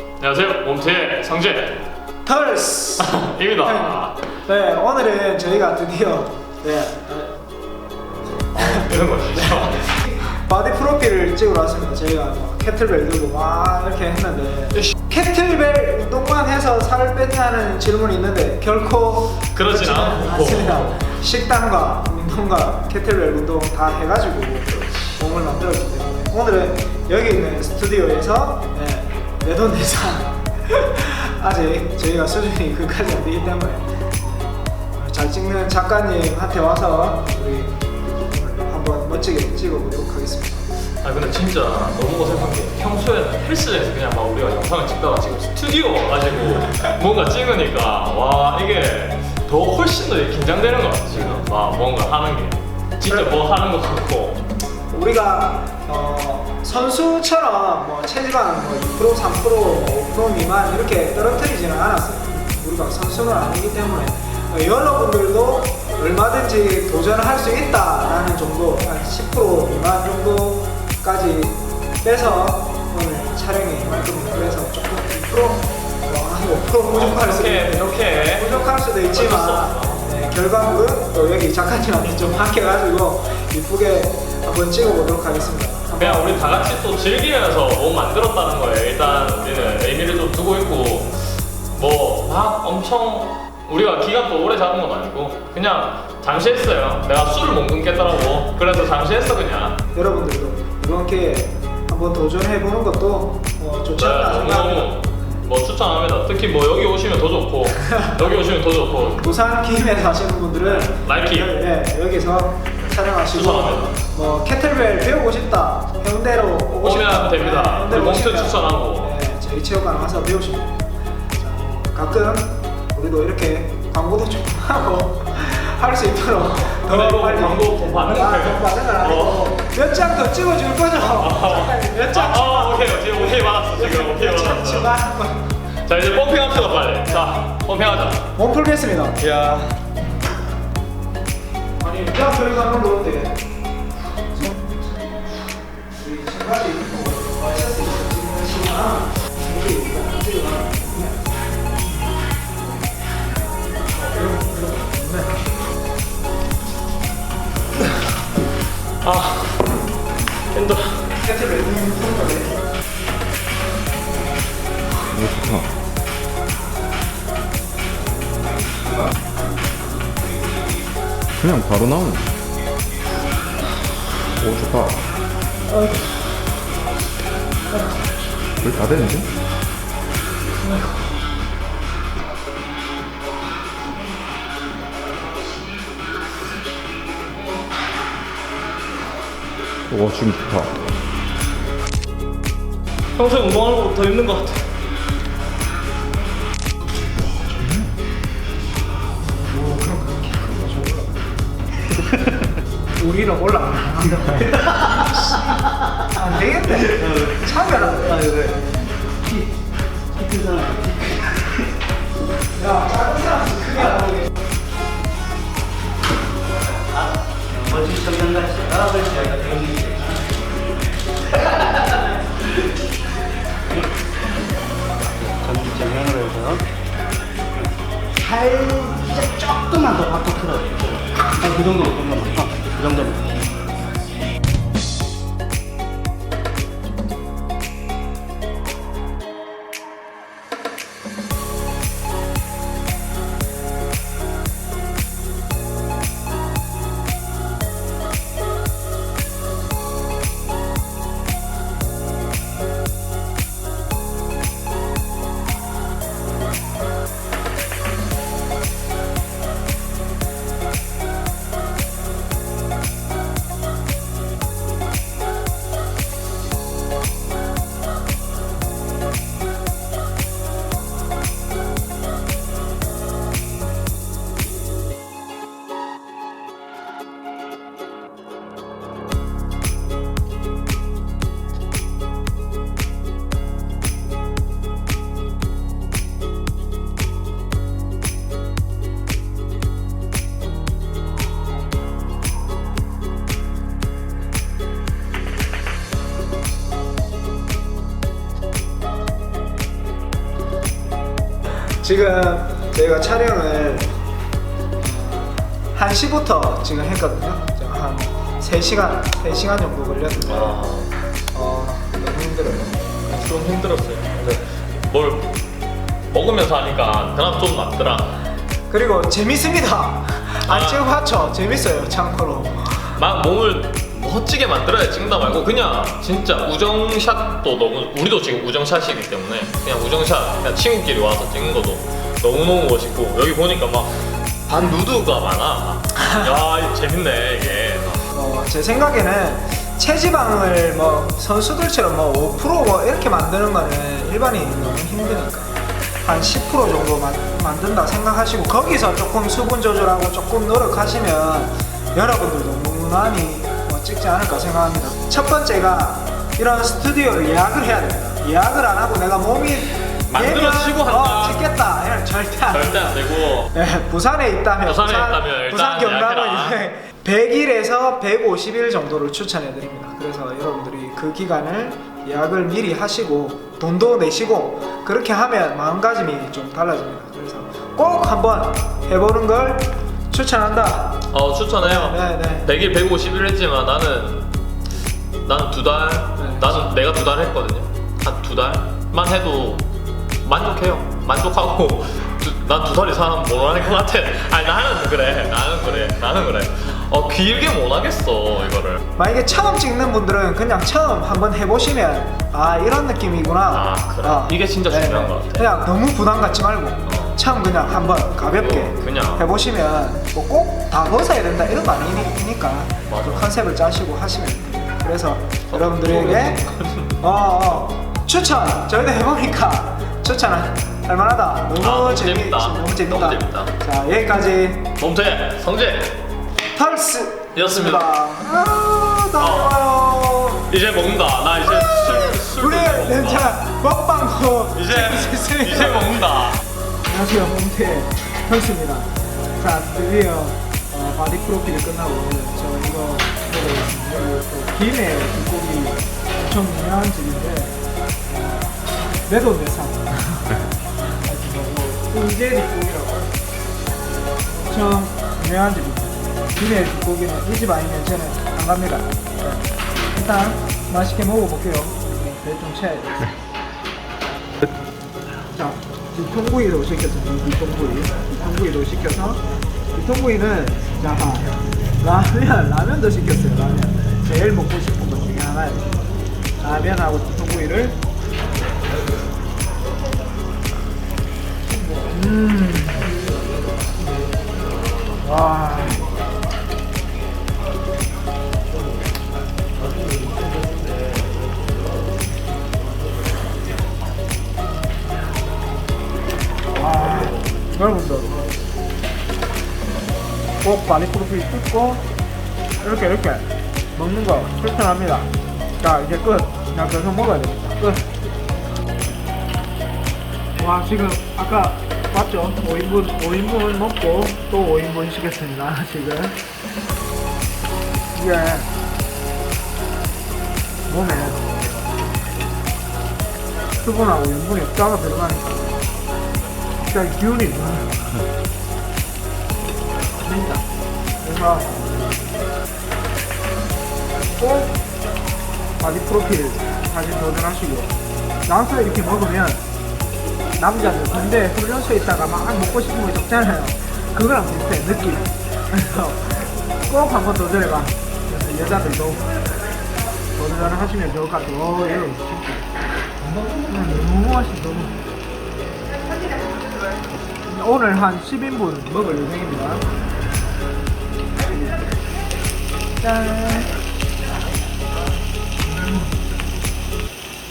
안녕하세요. 몸태의 상재입니다. 털스. 네, 오늘은 저희가 드디어 네, 이런 거죠. 바디 프로필을 찍으러 왔습니다. 저희가 뭐 캐틀벨 들고 막 이렇게 했는데 캐틀벨 운동만 해서 살을 뺐냐는 질문이 있는데 결코 않고. 않습니다. 식단과 운동과 캐틀벨 운동 다 해가지고 몸을 만들었기 때문에 오늘은 여기 있는 스튜디오에서 네, 내돈내산 아직 저희가 수준이 그까지 안 되기 때문에. 잘 찍는 작가님한테 와서 우리 한번 멋지게 찍어보도록 하겠습니다. 아 근데 진짜 너무 어색한 게 평소에는 헬스장에서 그냥 막 우리가 영상을 찍다가 지금 스튜디오 와가지고 뭔가 찍으니까 와 이게 더 훨씬 더 긴장되는 것 같아 지금. 와 뭔가 하는 게. 진짜 뭐 하는 것 같고 우리가 어, 선수처럼 뭐 체지방 뭐 2% 3%뭐5% 미만 이렇게 떨어뜨리지는 않았어요. 우리가 선수는 아니기 때문에 어, 여러분들도 얼마든지 도전을 할 수 있다라는 정도 한 10% 미만 정도까지 빼서 오늘 촬영에 임할 겁니다. 그래서 조금 2% 뭐, 한5% 부족할 수도 이렇게 있고 이렇게 부족할 수도 있지만. 네, 결과물은 또 여기 작가님한테 좀 맡겨가지고 이쁘게 한번 찍어보도록 하겠습니다. 그냥 우리 다 같이 또 즐기면서 몸 만들었다는 거예요 일단 우리는 의미를 좀 두고 있고 뭐 막 엄청 우리가 기간도 오래 잡은 건 아니고 그냥 잠시 했어요 내가 술을 못 끊겠더라고 그래서 잠시 했어 그냥 여러분들도 이번 기회에 한번 도전해보는 것도 어, 좋지 않나 네, 생각합니다. 너무 뭐 추천합니다. 특히 뭐 여기 오시면 더 좋고 여기 오시면 더 좋고 부산 김해 사시는 분들은 라이키. 예, 여기서 촬영하시고. 뭐 캐틀벨 배우고 싶다 형대로 오고 오면 싶다 됩니다. 네, 형대로 오시면, 추천하고. 네, 저희 체육관 와서. 자, 가끔 우리도 이렇게 광고도 좀 하고 할 수 있도록 그리고 광고 반응을 아, 더 반응을 안 하고 어. 몇장 더 찍어줄 거죠? 몇장 아, 오케이 지금 오케이 받았어 지금 오케이 받았어. 추가 자 이제 펌핑합시다 빨리. 자 펌핑하자. 몸 풀겠습니다. 야. 그냥 저희가 하는 건데 우리 신발이 있고 와이셔츠 찍는 시간 이게 이거 안 찍어가 아 힘들어. 손가락에 너무 좋다. 그냥 바로 나오네. 오, 좋다. 거의 다 되는데? 오, 지금 좋다. 평소에 운동하는 것보다 더 힘든 것 같아. 우리는 올라가. 안 되겠네. 차별하네. 야 작은 사람 크게 안 보게. 전면으로 해서 살짝 조금만 더 바꿔 틀어요. 조금만. 어, 그 정도 로. 지금 저희가 촬영을 1시부터 지금 했거든요. 지금 한 3시간, 3시간 정도 걸렸는데 아, 어, 너무 힘들어요. 좀 힘들었어요. 근데 뭘 먹으면서 하니까 그나마 좀 낫더라. 그리고 재밌습니다. 아. 안 찍어 봤죠? 재밌어요, 참고로. 막 몸을 멋지게 만들어야 찍는다 말고 그냥 진짜 우정샷도 너무 우리도 지금 우정샷이기 때문에 그냥 우정샷 그냥 친구끼리 와서 찍는 것도 너무너무 멋있고 여기 보니까 막 반 누드가 많아. 야 재밌네 이게. 어, 제 생각에는 체지방을 뭐 선수들처럼 뭐 5%뭐 이렇게 만드는 거는 일반인이 너무 힘드니까 한 10% 정도 만, 만든다 생각하시고 거기서 조금 수분 조절하고 조금 노력하시면 여러분들도 무난히 뭐 찍지 않을까 생각합니다. 첫 번째가 이런 스튜디오를 예약을 해야 됩니다. 예약을 안 하고 내가 몸이 만들어 되면, 치고 어, 한다. 찍겠다. 이런 절대 안 절대 안 되고 네, 부산에 있다면 부산에 있다면 일단 부산 경남은 예약해라. 100일에서 150일 정도를 추천해 드립니다. 그래서 여러분들이 그 기간을 예약을 미리 하시고 돈도 내시고 그렇게 하면 마음가짐이 좀 달라집니다. 그래서 꼭 한번 해보는 걸 추천한다. 어 추천해요 네, 네. 100일 150일 했지만 나는 나는 두 달 네. 나는 내가 두 달 했거든요 한 두 달만 해도 만족해요 만족하고 난두달 이상은 못 하는 것 같아 아니 나는 그래 나는 그래 나는 그래 어 길게 못 하겠어 이거를 만약에 처음 찍는 분들은 그냥 처음 한번 해보시면 아 이런 느낌이구나. 아, 그래. 이게 진짜 중요한 것 같아. 그냥 너무 부담 갖지 말고 어. 처음 그냥 한번 가볍게 어, 그냥. 해보시면 뭐 꼭 다 벗어야 된다 이런 거 아니니까 맞아. 그 컨셉을 짜시고 하시면 돼요. 그래서 여러분들에게 어, 어, 추천 저희도 해보니까 추천할 만하다. 너무, 아, 너무 재미, 재밌다. 너무 재밌다. 너무 재밌다. 자 여기까지 몸태 성재 털스 였습니다. 아, 너무 이제 먹는다 나 이제 술 술 우리 괜찮아 먹방도 이제. 이제 먹는다 안녕하세요 홈테 펄스입니다. 자 드디어 어, 바디 프로필이 끝나고 저 이거 먹어보겠습니다. 김해 불고기 엄청 유명한 집인데 내돈 내산 꿀제리 국이라고 엄청 유명한 집입니다. 김해 불고기는 이 집 아니면 저는 안 갑니다. 네. 일단 맛있게 먹어볼게요. 배좀 채야 돼. 자, 유통구이로 시켰습니다. 유통구이. 유통구이로 시켜서 유통구이는 자 라면 라면도 시켰어요. 라면 제일 먹고 싶은 것 중에 하나예요. 라면하고 유통구이를 여러분들 꼭 바디 프로필 뜯고 이렇게 이렇게 먹는 거 추천합니다. 자 이제 끝. 그냥 계속 먹어야 됩니다. 끝. 와 지금 아까 맞죠? 5인분 5인분 먹고 또 5인분 시켰습니다. 지금 이게 몸에 수분하고 염분이 없다가 들어가니까 진짜 기운이. 진짜. 그래서 꼭 바디 프로필 사진 도전하시고 나와서 이렇게 먹으면 남자들 근데 훈련소에 있다가 막 먹고 싶은 거 적잖아요. 그거랑 비슷해 느낌. 그래서 꼭 한번 도전해봐. 그래서 여자들도 도전을 하시면 좋을 것 같아요. 오, 이거 진짜. 음, 너무 맛있어 너무. 오늘 한 10인분 먹을 예정입니다. 짠.